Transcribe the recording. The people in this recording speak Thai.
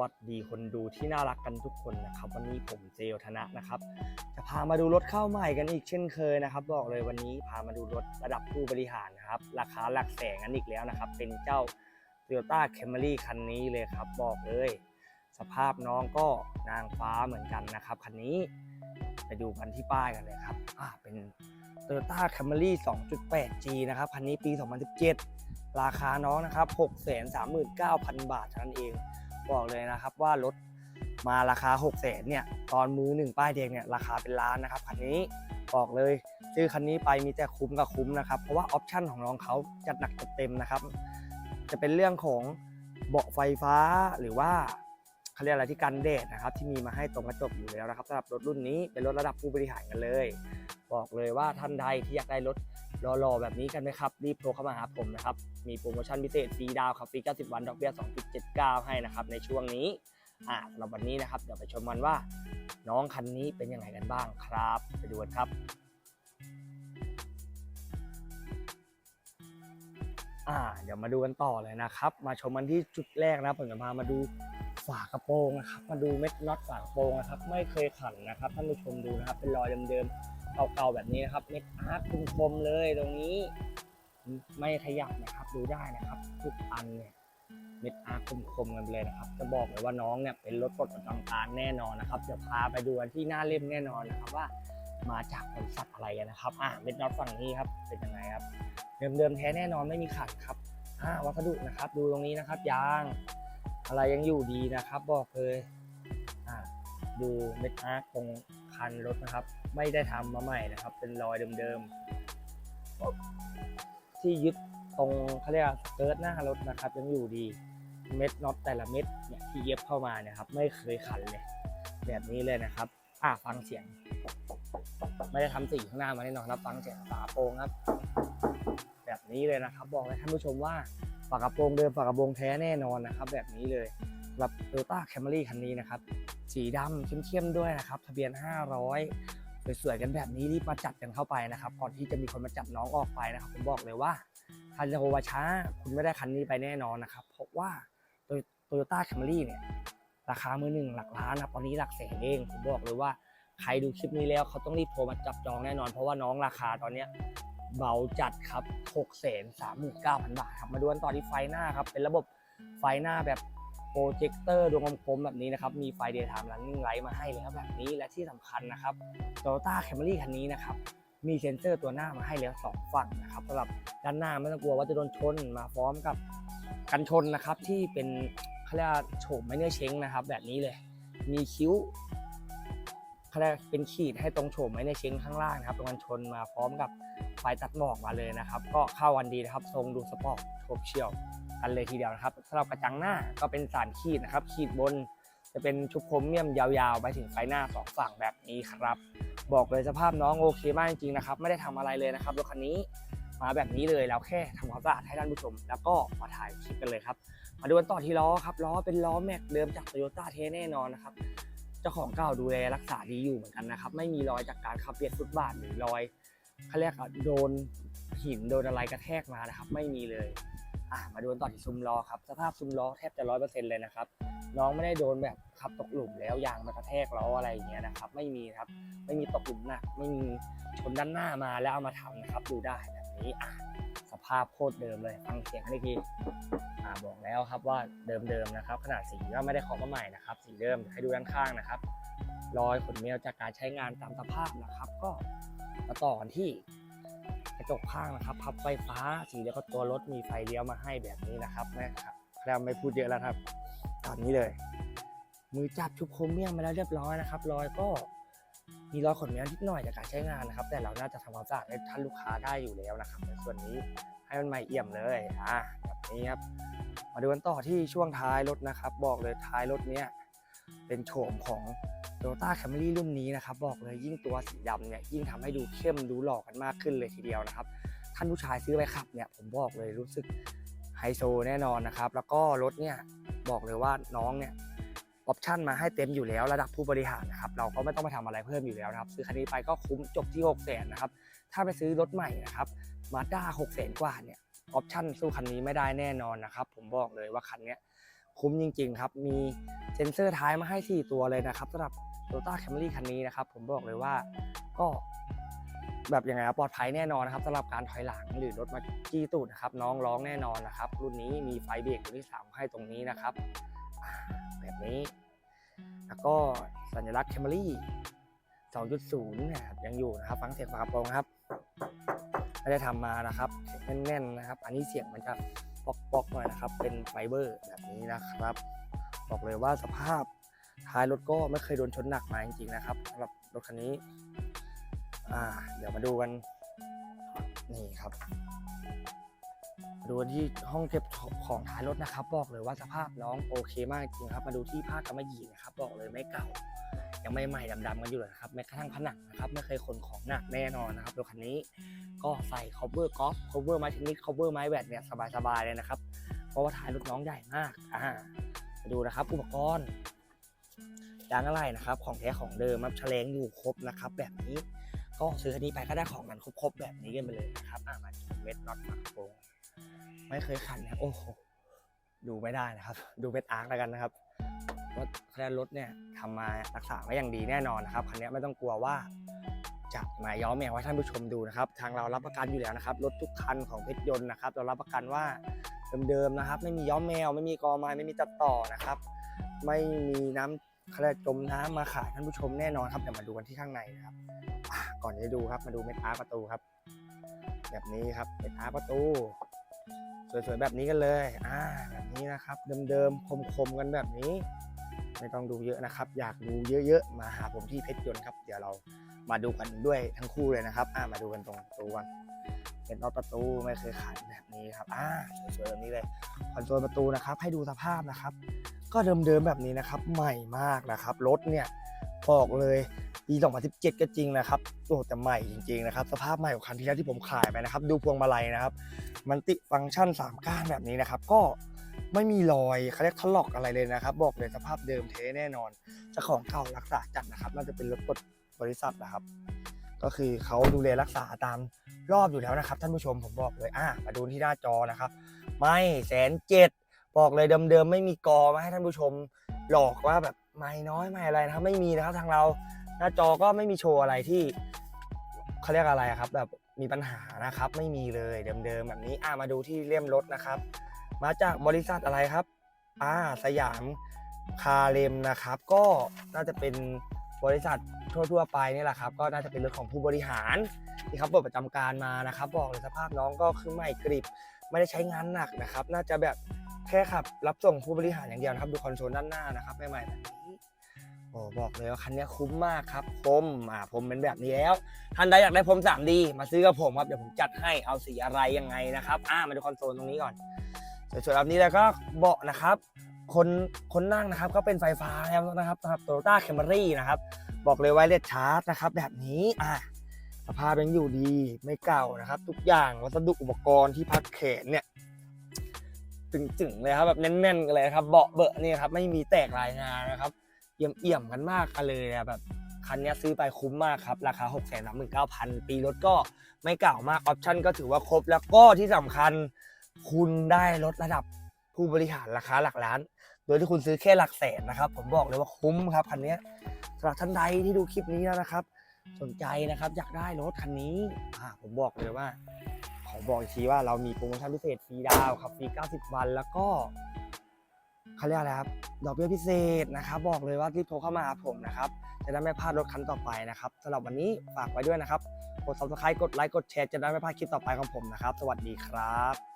วัสดีคนดูที่น่ารักกันทุกคนนะครับ วันนี้ผมเจลธนะนะครับ จะพามาดูรถเข้าใหม่กันอีกเช่นเคยนะครับ บอกเลยวันนี้พามาดูรถระดับผู้บริหารนะครับ ราคาหลักแสนกันอีกแล้วนะครับ เป็นเจ้า Toyota Camry คันนี้เลยครับ บอกเลย สภาพน้องก็นางฟ้าเหมือนกันนะครับคันนี้ไปดูกันที่ป้ายกันเลยครับอ่าเป็น Toyota Camry 2.8G นะครับคันนี้ปี 2017ราคาน้องนะครับ 639,000 บาทเท่านั้นเอง บอกเลยนะครับว่ารถมาราคา 6 0 0 0 0เนี่ยตอนมือหนึ่งป้ายแดงเนี่ยราคาเป็นล้านนะครับคันนี้บอกเลยซื้อคันนี้ไปมีแต่คุ้มกับคุ้มนะครับ เพราะว่าออปชั่นของน้องเขาจัดหนักจัดเต็มนะครับ จะเป็นเรื่องของเบาะไฟฟ้าหรือว่าเขาเรียกอะไรที่กันแดดนะครับ ที่มีมาให้ตรงกระจกอยู่แล้วนะครับสำหรับรถรุ่นนี้เป็นรถระดับผู้บริหารกันเลย บอกเลยว่าท่านใดที่อยากได้รถ รอๆแบบนี้กันไหมครับ รีบโทรเข้ามาหาผมนะครับ มีโปรโมชั่นพิเศษฟรีดาวน์ครับฟรี90 วันดอกเบี้ย2.79 ให้นะครับในช่วงนี้อ่าสำหรับวันนี้นะครับเดี๋ยวไปชมกันว่า น้องคันนี้เป็นยังไงกันบ้างครับ ไปดูกันครับอ่าเดี๋ยวมาดูกันต่อเลยนะครับ มาชมกันที่จุดแรกนะผมจะพามาดู ฝากระโปรงนะครับ มาดูเม็ดน็อตฝากระโปรงนะครับ ไม่เคยขันนะครับท่านผู้ชมดูนะครับ เป็นรอยเดิมๆเก่าๆแบบนี้นะครับ เม็ดอาร์ตคมๆเลยตรงนี้ ไม่ขยับนะครับ ดูได้นะครับ ทุกอันเนี่ยเม็ดอาร์ตคมๆกันไปเลยนะครับ จะบอกเลยว่าน้องเนี่ยเป็นรถปลดประจำการแน่นอนนะครับเดี๋ยวพาไปดูกันที่หน้าเล่มแน่นอนนะครับว่ามาจากบริษัทอะไรกันนะครับ อ่าเม็ดน็อตฝั่งนี้ครับ เป็นยังไงครับ เดิมๆแท้แน่นอนไม่มีขัดครับ อ่าวัสดุนะครับ ดูตรงนี้นะครับ ยาง อะไรยังอยู่ดีนะครับบอกเลยดูเม็ดอาร์ตตรงคันรถนะครับ ไม่ได้ทำมาใหม่นะครับ เป็นรอยเดิมๆที่ยึดตรงเขาเรียกสเกิร์ตหน้ารถนะครับ ยังอยู่ดีเม็ดน็อตแต่ละเม็ดเนี่ยที่เย็บเข้ามาเนี่ยครับ ไม่เคยขันเลย แบบนี้เลยนะครับ อ่าฟังเสียง ไม่ได้ทำสีข้างหน้ามาแน่นอนครับ ฟังเสียงฝาโปรงครับ แบบนี้เลยนะครับ บอกเลยท่านผู้ชมว่า ฝากระโปรงเดิมฝากระโปรงแท้แน่นอนนะครับ แบบนี้เลยสำหรับ Toyota Camry คันนี้นะครับ สีดำเข้มๆด้วยนะครับ ทะเบียน 500 สวยๆกันแบบนี้รีบมาจัดกันเข้าไปนะครับก่อนที่จะมีคนมาจับน้องออกไปนะครับ ผมบอกเลยว่าคันจะโฮวาช้า คุณไม่ได้คันนี้ไปแน่นอนนะครับ เพราะว่าโตโยต้าแคมรี่เนี่ยราคามือหนึ่งหลักล้านนะครับตอนนี้หลักแสนเอง ผมบอกเลยว่าใครดูคลิปนี้แล้วเขาต้องรีบโทรมาจับจองแน่นอน เพราะว่าน้องราคาตอนเนี้ย เบาจัดครับ6 3 9 0 0 0บาทครับมาดูกันต่อที่ไฟหน้าครับเป็นระบบไฟหน้าแบบโปรเจคเตอร์ดวงกลมๆแบบนี้นะครับมีไฟเดย์ไทม์ running light มาให้แล้วแบบนี้และที่สำคัญนะครับ Toyota Camry คันนี้นะครับมีเซ็นเซอร์ตัวหน้ามาให้แล้ว2ฝั่งนะครับสำหรับด้านหน้าไม่ต้องกลัวว่าจะโดนชนมาพร้อมกับกันชนนะครับที่เป็นเขาเรียกโฉมไม่เนื้อเช้งนะครับแบบนี้เลย มีคิ้ว เขาเรียกเป็นขีดให้ตรงโฉมไว้ในเช้งข้างล่างนะครับตรงกันชนมาพร้อมกับไฟตัดหมอกมาเลยนะครับ ก็เข้ากันดีนะครับ ทรงดูสปอร์ตโฉบเฉี่ยวกันเลยทีเดียวนะครับสำหรับกระจังหน้าก็เป็นสารขีดนะครับ ขีดบนจะเป็นชุบโครเมียมยาวๆ ไปถึงไฟหน้าสองฝั่งแบบนี้ครับ บอกเลยสภาพน้องโอเคมากจริงๆนะครับ ไม่ได้ทำอะไรเลยนะครับรถคันนี้มาแบบนี้เลยแล้วแค่ทำความสะอาดให้ท่านผู้ชม แล้วก็มาถ่ายคลิปกันเลยครับ มาดูกันต่อที่ล้อครับล้อเป็นล้อแม็กเดิมจากโตโยต้าเทแน่นอนนะครับ เจ้าของเก่าดูแลรักษาดีอยู่เหมือนกันนะครับ ไม่มีรอยจากการขับเบียดฟุตบาทหรือรอยเขาเรียกโดนหินโดนอะไรกระแทกมานะครับ ไม่มีเลยอะมาดูกันต่อที่ซุ้มล้อครับสภาพซุ้มล้อแทบจะร้อยเปอร์เซ็นต์เลยนะครับน้องไม่ได้โดนแบบขับตกหลุมแล้วยางมากระแทกล้ออะไรอย่างเงี้ยนะครับ ไม่มีครับ ไม่มีตกหลุมหนักไม่มีชนด้านหน้ามาแล้วเอามาทำนะครับดูได้แบบ นี้อะสภาพโคตรเดิมเลยฟังเสียงกันอีกทีอ่าบอกแล้วครับว่าเดิมๆนะครับ ขนาดสีก็ไม่ได้ขอมาใหม่นะครับ สีเดิมให้ดูด้านข้างนะครับ รอยขนเมลจากการใช้งานตามสภาพนะครับ ก็มาต่อกันที่กระจกข้างนะครับ พับไฟฟ้าสีแล้วก็ตัวรถมีไฟเลี้ยวมาให้แบบนี้นะครับนะครับแล้วไม่พูดเยอะแล้วครับ ตอนนี้เลย มือจับชุบโครเมียมมาแล้วเรียบร้อยนะครับ รอยก็ มีรอยขนเมลนิดหน่อยจากการใช้งานนะครับ แต่เราน่าจะทำความสะอาดให้ท่านลูกค้าได้อยู่แล้วนะครับในส่วนนี้ให้มันใหม่เอี่ยมเลยอะแบบนี้ครับมาดูกันต่อที่ช่วงท้ายรถนะครับ บอกเลยท้ายรถเนี้ยเป็นโฉมของ Toyota Camry รุ่นนี้นะครับ บอกเลยยิ่งตัวสีดำเนี่ยยิ่งทำให้ดูเข้มดูหล่อกันมากขึ้นเลยทีเดียวนะครับ ท่านผู้ชายซื้อไปขับเนี่ยผมบอกเลยรู้สึกไฮโซแน่นอนนะครับ แล้วก็รถเนี่ยบอกเลยว่าน้องเนี่ย ออปชั่นมาให้เต็มอยู่แล้วระดับผู้บริหารนะครับเราก็ไม่ต้องไปทำอะไรเพิ่มอยู่แล้วนะครับซื้อคันนี้ไปก็คุ้มจบที่ 6 0 0 0 0นะครับถ้าไปซื้อรถใหม่นะครับมาด้า6 0 0 0 0 0กว่าเนี่ยออปชั่นสู้คันนี้ไม่ได้แน่นอนนะครับผมบอกเลยว่าคันนี้คุ้มจริง ๆ ครับ มีเซ็นเซอร์ท้ายมาให้ 4 ตัวเลยนะครับสำหรับ Toyota Camry คันนี้นะครับผมบอกเลยว่าก็แบบยังไงครับปลอดภัยแน่นอนนะครับสำหรับการถอยหลังหรือรถมาจี้ตูดนะครับน้องร้องแน่นอนนะครับ รุ่นนี้มีไฟเบรกตัวที่3ให้ตรงนี้นะครับ แบบนี้ แล้วก็สัญลักษณ์ Camry 2.0นะครับยังอยู่นะครับ ฟังเสียงฝากระโปรงครับไม่ได้ทำมานะครับแน่นๆนะครับ อันนี้เสียงมันจะปอกๆหน่อยนะครับ เป็นไฟเบอร์แบบนี้นะครับ บอกเลยว่าสภาพท้ายรถก็ไม่เคยโดนชนหนักมาจริงๆนะครับสำหรับรถคันนี้ อ่า เดี๋ยวมาดูกัน นี่ครับ ดูที่ห้องเก็บของท้ายรถนะครับ บอกเลยว่าสภาพน้องโอเคมากจริงครับ มาดูที่ผ้ากำมะหยี่นะครับ บอกเลยไม่เก่า ยังไม่ใหม่ดำๆกันอยู่เลยนะครับแม้กระทั่งผนังนะครับไม่เคยขนของหนักแน่นอนนะครับรถคันนี้ก็ใส่ cover golf cover ไม้เทนนิส cover ไม้แบดเนี่ยสบายๆเลยนะครับ เพราะว่าท้ายรถน้องใหญ่มากอ่ามาดูนะครับ อุปกรณ์ยางอะไรนะครับ ของแท้ของเดิมครับแฉลงอยู่ครบนะครับ แบบนี้ก็ซื้อคันนี้ไปก็ได้ของกันครบๆแบบนี้กันไปเลยนะครับอ่ามาเม็ดน็อตฝากระโปรง ไม่เคยขันนะโอ้โหดูไม่ได้นะครับ ดูเม็ดอาร์คแล้วกันนะครับรถแค่รถเนี่ยทำมารักษาไว้อย่างดีแน่นอนนะครับคันนี้ไม่ต้องกลัวว่าจะมาย้อมแมวให้ท่านผู้ชมดูนะครับ ทางเรารับประกันอยู่แล้วนะครับรถทุกคันของเพชรยนต์นะครับ เรารับประกันว่าเดิมๆนะครับ ไม่มีย้อมแมว ไม่มีกอไม้ไม่มีตัดต่อนะครับ ไม่มีน้ำเขาเรียกจมน้ำมาขายท่านผู้ชมแน่นอนครับเดี๋ยวมาดูกันที่ข้างในนะครับก่อนจะดูครับมาดูเม็ดอาร์ประตูครับ แบบนี้ครับเม็ดอาร์ประตู สวยๆแบบนี้กันเลยอ่าแบบนี้นะครับ เดิมๆคมๆกันแบบนี้ ไม่ต้องดูเยอะนะครับ อยากดูเยอะๆ มาหาผมที่เพชรยนต์ครับ เดี๋ยวเรามาดูกันด้วยทั้งคู่เลยนะครับอ่ามาดูกันตรงประตูกันเป็นน็อตประตูไม่เคยขาดแบบนี้ครับอ่าสวยๆแบบนี้เลยคอนโซลประตูนะครับ ให้ดูสภาพนะครับ ก็เดิมๆแบบนี้นะครับ ใหม่มากนะครับรถเนี่ยบอกเลย ปี 2017 ก็จริงนะครับโอ้แต่ใหม่จริงๆนะครับ สภาพใหม่กว่าคันที่แล้วที่ผมขายไปนะครับ ดูพวงมาลัยนะครับ มันติฟังก์ชัน 3 ก้านแบบนี้นะครับ ก็ไม่มีรอยเขาเรียกทะลอกอะไรเลยนะครับ บอกเลยสภาพเดิมเทแน่นอนเจ้าของเก่ารักษาจัดนะครับ น่าจะเป็นรถกดบริษัทนะครับ ก็คือเขาดูแลรักษาตามรอบอยู่แล้วนะครับ ท่านผู้ชมผมบอกเลยอะมาดูที่หน้าจอนะครับ ไม่แสนเจ็ดบอกเลยเดิมๆไม่มีกอมาให้ท่านผู้ชมหลอกว่าแบบไม่น้อยไม่อะไรนะครับ ไม่มีนะครับทางเรา หน้าจอก็ไม่มีโชว์อะไรที่เขาเรียกอะไรครับ แบบมีปัญหานะครับ ไม่มีเลยเดิมๆแบบนี้อะมาดูที่เลี่ยมรถนะครับ มาจากบริษัทอะไรครับอ่าสยามคาเลมนะครับ ก็น่าจะเป็นบริษัททั่วๆไปนี่แหละครับ ก็น่าจะเป็นรถของผู้บริหารที่เขาเปิดประจำการมานะครับ บอกเลยสภาพน้องก็คือใหม่กริบไม่ได้ใช้งานหนักนะครับ น่าจะแบบแค่ขับรับส่งผู้บริหารอย่างเดียวนะครับ ดูคอนโซลด้านหน้านะครับใหม่ๆแบบนี้ โอ้บอกเลยว่าคันนี้คุ้มมากครับพรมอ่าผมเป็นแบบนี้แล้วท่านใดอยากได้พรม 3D มาซื้อกับผมครับเดี๋ยวผมจัดให้เอาสีอะไรยังไงนะครับอ่ามาดูคอนโซลตรงนี้ก่อนสวยๆแบบนี้แล้วก็เบาะนะครับ คนคนนั่งนะครับ ก็เป็นไฟฟ้าแล้วนะครับสำหรับ Toyota Camry นะครับ บอกเลยไวเลสชาร์จนะครับ แบบนี้อะสภาพยังอยู่ดีไม่เก่านะครับ ทุกอย่างวัสดุอุปกรณ์ที่พักแขนเนี่ยจึงๆเลยครับแบบแน่นๆกันเลยครับเบาะเบอะนี่ครับไม่มีแตกรายงานนะครับ เอี่ยมๆกันมากกันเลยอะแบบคันนี้ซื้อไปคุ้มมากครับ ราคา 6 3 9 0 0 0 ปีรถก็ไม่เก่ามาก ออปชั่นก็ถือว่าครบ แล้วก็ที่สำคัญคุณได้รถระดับผู้บริหารราคาหลักล้าน โดยที่คุณซื้อแค่หลักแสนนะครับ ผมบอกเลยว่าคุ้มครับคันนี้สำหรับท่านใดที่ดูคลิปนี้แล้วนะครับ สนใจนะครับอยากได้รถคันนี้ผมบอกเลยว่าขอบอกอีกทีว่าเรามีโปรโมชั่นพิเศษฟรีดาวครับฟรี 90 วันแล้วก็ เขาเรียกอะไรครับดอกเบี้ยพิเศษนะครับ บอกเลยว่ารีบโทรเข้ามาหาผมนะครับ จะได้ไม่พลาดรถคันต่อไปนะครับสำหรับวันนี้ฝากไว้ด้วยนะครับ กด subscribe กดไลค์กดแชร์จะได้ไม่พลาดคลิปต่อไปของผมนะครับ สวัสดีครับ